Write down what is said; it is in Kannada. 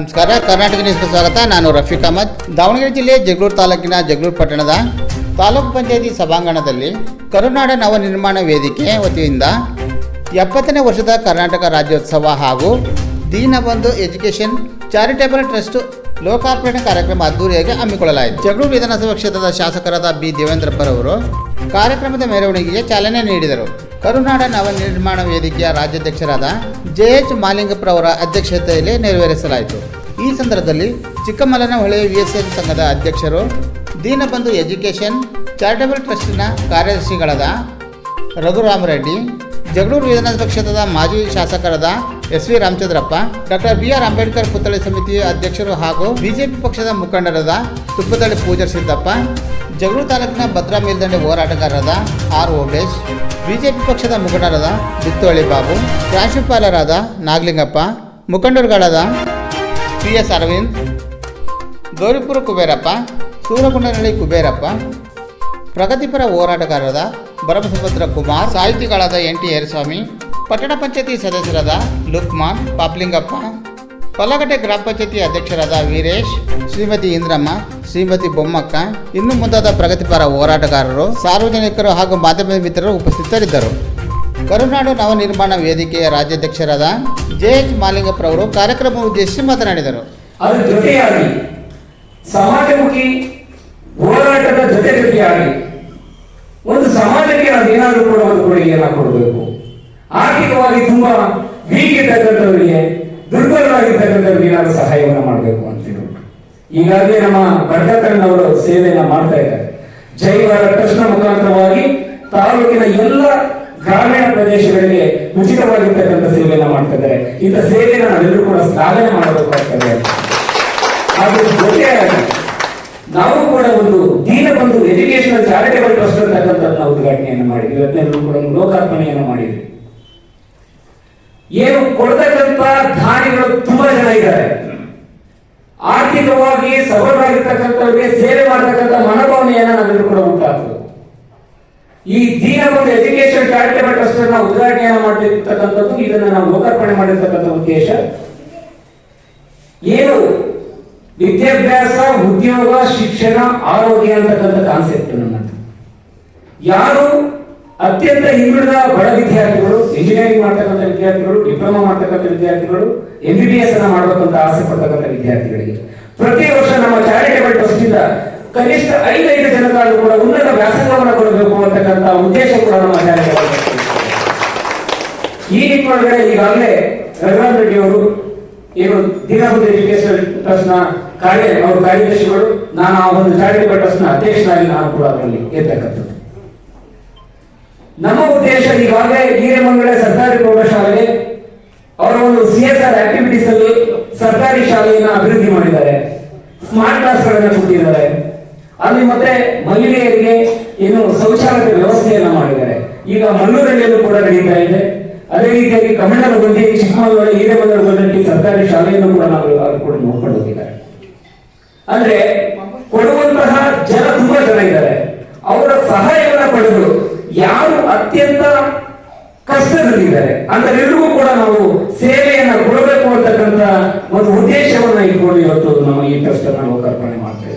ನಮಸ್ಕಾರ, ಕರ್ನಾಟಕ ನ್ಯೂಸ್ಗೆ ಸ್ವಾಗತ. ನಾನು ರಫೀಕ್ ಅಹಮದ್. ದಾವಣಗೆರೆ ಜಿಲ್ಲೆ ಜಗಳೂರು ತಾಲೂಕಿನ ಜಗಳೂರು ಪಟ್ಟಣದ ತಾಲೂಕು ಪಂಚಾಯತಿ ಸಭಾಂಗಣದಲ್ಲಿ ಕರುನಾಡ ನವನಿರ್ಮಾಣ ವೇದಿಕೆ ವತಿಯಿಂದ ಎಪ್ಪತ್ತನೇ ವರ್ಷದ ಕರ್ನಾಟಕ ರಾಜ್ಯೋತ್ಸವ ಹಾಗೂ ದೀನಬಂಧು ಎಜುಕೇಷನ್ ಚಾರಿಟೇಬಲ್ ಟ್ರಸ್ಟ್ ಲೋಕಾರ್ಪಣೆ ಕಾರ್ಯಕ್ರಮ ಅದ್ದೂರಿಯಾಗಿ ಹಮ್ಮಿಕೊಳ್ಳಲಾಯಿತು. ಜಗಳೂರು ವಿಧಾನಸಭಾ ಕ್ಷೇತ್ರದ ಶಾಸಕರಾದ ಬಿ. ದೇವೇಂದ್ರಪ್ಪರವರು ಕಾರ್ಯಕ್ರಮದ ಮೆರವಣಿಗೆಗೆ ಚಾಲನೆ ನೀಡಿದರು. ಕರುನಾಡ ನವನಿರ್ಮಾಣ ವೇದಿಕೆಯ ರಾಜ್ಯಾಧ್ಯಕ್ಷರಾದ ಜೆ ಎಚ್ ಮಾಲಿಂಗಪ್ಪರವರ ಅಧ್ಯಕ್ಷತೆಯಲ್ಲಿ ನೆರವೇರಿಸಲಾಯಿತು. ಈ ಸಂದರ್ಭದಲ್ಲಿ ಚಿಕ್ಕಮಲನಹೊಳೆ ವಿ ಎಸ್ ಎನ್ ಸಂಘದ ಅಧ್ಯಕ್ಷರು, ದೀನಬಂಧು ಎಜುಕೇಷನ್, ಚಾರಿಟಬಲ್ ಟ್ರಸ್ಟಿನ ಕಾರ್ಯದರ್ಶಿಗಳಾದ ರಘುರಾಮರೆಡ್ಡಿ, ಜಗಳೂರು ವಿಧಾನಸಭಾ ಕ್ಷೇತ್ರದ ಮಾಜಿ ಶಾಸಕರಾದ S V Ramachandrappa, doctor B R Ambedkar ಪುತ್ಥಳಿ ಸಮಿತಿಯ ಅಧ್ಯಕ್ಷರು ಹಾಗೂ ಬಿಜೆಪಿ ಪಕ್ಷದ ಮುಖಂಡರಾದ ತುಪ್ಪದಳ್ಳಿ ಪೂಜಾರ್ ಸಿದ್ದಪ್ಪ ಜಗಳೂರು ತಾಲೂಕಿನ ಭದ್ರಾ ಮೇಲ್ದಂಡೆ ಹೋರಾಟಗಾರರಾದ ಆರ್ ಓಬೇಶ್ ಬಿಜೆಪಿ ಪಕ್ಷದ ಮುಖಂಡರಾದ ಬಿತ್ತೋಳಿ ಬಾಬು ಪ್ರಾಂಶುಪಾಲರಾದ ನಾಗಲಿಂಗಪ್ಪ, ಮುಖಂಡರುಗಳಾದ ಪಿ ಎಸ್ ಅರವಿಂದ್, ಗೌರಿಪುರ ಕುಬೇರಪ್ಪ ಸೂರಗುಂಡನಹಳ್ಳಿ ಕುಬೇರಪ್ಪ, ಪ್ರಗತಿಪರ ಹೋರಾಟಗಾರರಾದ ಭರಮಸುಭದ್ರ ಕುಮಾರ್, ಸಾಹಿತಿಗಳಾದ ಎನ್ ಟಿ ಯರಸ್ವಾಮಿ ಪಟ್ಟಣ ಪಂಚಾಯತಿ ಸದಸ್ಯರಾದ ಲುಕ್ಮಾನ್, ಪಾಪ್ಲಿಂಗಪ್ಪ ಪಲ್ಲಗಟ್ಟೆ ಗ್ರಾಮ ಪಂಚಾಯತಿ ಅಧ್ಯಕ್ಷರಾದ ವೀರೇಶ್, ಶ್ರೀಮತಿ ಇಂದ್ರಮ್ಮ, ಶ್ರೀಮತಿ ಬೊಮ್ಮಕ್ಕ, ಇನ್ನು ಮುಂತಾದ ಪ್ರಗತಿಪರ ಹೋರಾಟಗಾರರು, ಸಾರ್ವಜನಿಕರು ಹಾಗೂ ಮಾಧ್ಯಮ ಮಿತ್ರರು ಉಪಸ್ಥಿತರಿದ್ದರು. ಕರುನಾಡು ನವನಿರ್ಮಾಣ ವೇದಿಕೆಯ ರಾಜ್ಯಾಧ್ಯಕ್ಷರಾದ ಜೆ ಎಚ್ ಮಾಲಿಂಗಪ್ಪರವರು ಕಾರ್ಯಕ್ರಮ ಉದ್ದೇಶಿಸಿ ಮಾತನಾಡಿದರು. ಜೊತೆಯಾಗಿ ಸಮಾಜಮುಖಿ ಹೋರಾಟದ ಜೊತೆ ಜೊತೆಯಾಗಿ ಒಂದು ಸಮಾಜಕ್ಕೆ ಅದೇನಾದರೂ ಕೊಡುಗೆಯನ್ನ ಕೊಡಬೇಕು. ಆರ್ಥಿಕವಾಗಿ ತುಂಬಾ ವೀಕ್ ದುರ್ಬಲರಾಗಿರ್ತಕ್ಕಂಥವ್ರಿಗೆ ನಾವು ಸಹಾಯವನ್ನ ಮಾಡಬೇಕು ಅಂತ ಈಗಾಗಲೇ ನಮ್ಮ ಬಡ್ಡಕಣ್ಣವರು ಸೇವೆಯನ್ನ ಮಾಡ್ತಾ ಇದ್ದಾರೆ. ಜೈವ ಟ್ರಸ್ಟ್ನ ಮುಖಾಂತರವಾಗಿ ತಾಲೂಕಿನ ಎಲ್ಲ ಗ್ರಾಮೀಣ ಪ್ರದೇಶಗಳಿಗೆ ಉಚಿತವಾಗಿರ್ತಕ್ಕಂಥ ಸೇವೆಯನ್ನ ಮಾಡ್ತಾ ಇದ್ದಾರೆ. ಇಂಥ ಸೇವೆಯನ್ನು ನಾವೆಲ್ಲರೂ ಕೂಡ ಸ್ಥಾಪನೆ ಮಾಡಬೇಕಾಗ್ತದೆ ಅದು ಜೊತೆಯಾಗಿ ನಾವು ಕೂಡ ಒಂದು ದೀನಬಂಧು ಎಜುಕೇಶನಲ್ ಚಾರಿಟೇಬಲ್ ಟ್ರಸ್ಟ್ ಅಂತಕ್ಕಂಥದ್ದು ನಾವು ಉದ್ಘಾಟನೆಯನ್ನು ಮಾಡಿದ್ವಿ. ಇವತ್ತೆಲ್ಲರೂ ಕೂಡ ಒಂದು ಲೋಕಾರ್ಪಣೆಯನ್ನು ಮಾಡಿದ್ವಿ. ಏನು ಕೊಡ್ತಕ್ಕಂಥ ದಾನಿಗಳು ತುಂಬಾ ಜನ ಇದ್ದಾರೆ ಆರ್ಥಿಕವಾಗಿ ಸಬಲರಾಗಿರ್ತಕ್ಕಂಥವ್ರಿಗೆ ಸೇವೆ ಮಾಡತಕ್ಕಂಥ ಮನೋಭಾವನೆಯನ್ನ ನಮಗೆ ಕೂಡ ಉಂಟಾಗ್ತದೆ. ಈ ಒಂದು ಎಜುಕೇಶನ್ ಚಾರಿಟೇಬಲ್ ಟ್ರಸ್ಟ್ ಅನ್ನ ಉದ್ಘಾಟನೆಯನ್ನ ಮಾಡಿರ್ತಕ್ಕಂಥದ್ದು ಇದನ್ನ ನಾವು ಲೋಕಾರ್ಪಣೆ ಮಾಡಿರ್ತಕ್ಕಂಥ ಉದ್ದೇಶ. ಏನು ವಿದ್ಯಾಭ್ಯಾಸ, ಉದ್ಯೋಗ, ಶಿಕ್ಷಣ, ಆರೋಗ್ಯ ಅಂತಕ್ಕಂಥ ಕಾನ್ಸೆಪ್ಟ್ ನಮ್ಮದು ಯಾರು ಅತ್ಯಂತ ಹಿಂದುಳಿದ ಬಡ ವಿದ್ಯಾರ್ಥಿಗಳು ಇಂಜಿನಿಯರಿಂಗ್ ಮಾಡ್ತಕ್ಕಂಥ ವಿದ್ಯಾರ್ಥಿಗಳು ಡಿಪ್ಲೊಮಾ ಮಾಡ್ತಕ್ಕಂಥ ವಿದ್ಯಾರ್ಥಿಗಳು ಎಂ ಬಿ ಬಿ ಎಸ್ ಅನ್ನ ಮಾಡಬೇಕಂತ ಆಸೆ ಪಡ್ತಕ್ಕಂಥ ವಿದ್ಯಾರ್ಥಿಗಳಿಗೆ ಪ್ರತಿ ವರ್ಷ ನಮ್ಮ ಚಾರಿಟೇಬಲ್ ಟ್ರಸ್ಟ್ ಇಂದ ಕನಿಷ್ಠ ಐದೈದು ಜನರಾದ್ರೂ ಕೂಡ ಉನ್ನತ ವ್ಯಾಸಂಗವನ್ನು ಕೊಡಬೇಕು ಅಂತಕ್ಕಂಥ ಉದ್ದೇಶ ಕೂಡ ನಮ್ಮ ಚಾರಿಟೇಬಲ್. ಈ ನಿಟ್ಟಿನೊಳಗಡೆ ಈಗಾಗಲೇ ರಘುರಾಮ್ ರೆಡ್ಡಿ ಅವರು ಏನು ದೀನಬಂಧು ಎಜುಕೇಶನ್ ಟ್ರಸ್ಟ್ನ ಕಾರ್ಯ ಅವರು ಕಾರ್ಯದರ್ಶಿಗಳು, ನಾನು ಆ ಒಂದು ಚಾರಿಟೇಬಲ್ ಟ್ರಸ್ಟ್ನ ಅಧ್ಯಕ್ಷನಾಗಿ ನಾನು ಕೂಡ ಅದರಲ್ಲಿ ಇರ್ತಕ್ಕಂಥದ್ದು ನಮ್ಮ ಉದ್ದೇಶ ಈಗಾಗಲೇ ಹಿರೇಮಂಗಲ ಸರ್ಕಾರಿ ಪ್ರೌಢಶಾಲೆ ಅವರ ಒಂದು ಸಿ ಎಸ್ ಆರ್ ಆಕ್ಟಿವಿಟೀಸ್ ಅಲ್ಲಿ ಸರ್ಕಾರಿ ಶಾಲೆಯನ್ನ ಅಭಿವೃದ್ಧಿ ಮಾಡಿದ್ದಾರೆ. ಸ್ಮಾರ್ಟ್ ಕ್ಲಾಸ್ ಗಳನ್ನ ಕೊಟ್ಟಿದ್ದಾರೆ. ಅಲ್ಲಿ ಮತ್ತೆ ಮಹಿಳೆಯರಿಗೆ ಏನು ಶೌಚಾಲಯದ ವ್ಯವಸ್ಥೆಯನ್ನ ಮಾಡಿದ್ದಾರೆ. ಈಗ ಮಲ್ಲೂರಲ್ಲಿಯೂ ಕೂಡ ನಡೀತಾ ಇದೆ. ಅದೇ ರೀತಿಯಾಗಿ ಕಮಂಡಲಗುಂದಿ ಚಿಕ್ಕಮಗಳೂರು ಹಿರೇಮಂಗಲಗುಂದಿ ಸರ್ಕಾರಿ ಶಾಲೆಯನ್ನು ಕೂಡ ನಾವು ಕೂಡ ನೋಡ್ಕೊಂಡು ಹೋಗಿದ್ದಾರೆ. ಅಂದ್ರೆ ಕೊಡುವಂತಹ ಜನ ಇದ್ದಾರೆ ಅವರ ಸಹಾಯವನ್ನ ಪಡೆದು ಯಾರು ಅತ್ಯಂತ ಕಷ್ಟದಲ್ಲಿದ್ದಾರೆ ಎಲ್ರಿಗೂ ಕೂಡ ನಾವು ಸೇವೆಯನ್ನು ಕೊಡಬೇಕು ಅಂತಕ್ಕಂಥ ಒಂದು ಉದ್ದೇಶವನ್ನ ಇಟ್ಕೊಂಡು ಇವತ್ತು ನಮ್ಮ ಈ ಟ್ರಸ್ಟ್ ನಾವು ಕಲ್ಪನೆ ಮಾಡ್ತಾ ಇದ್ದೀವಿ.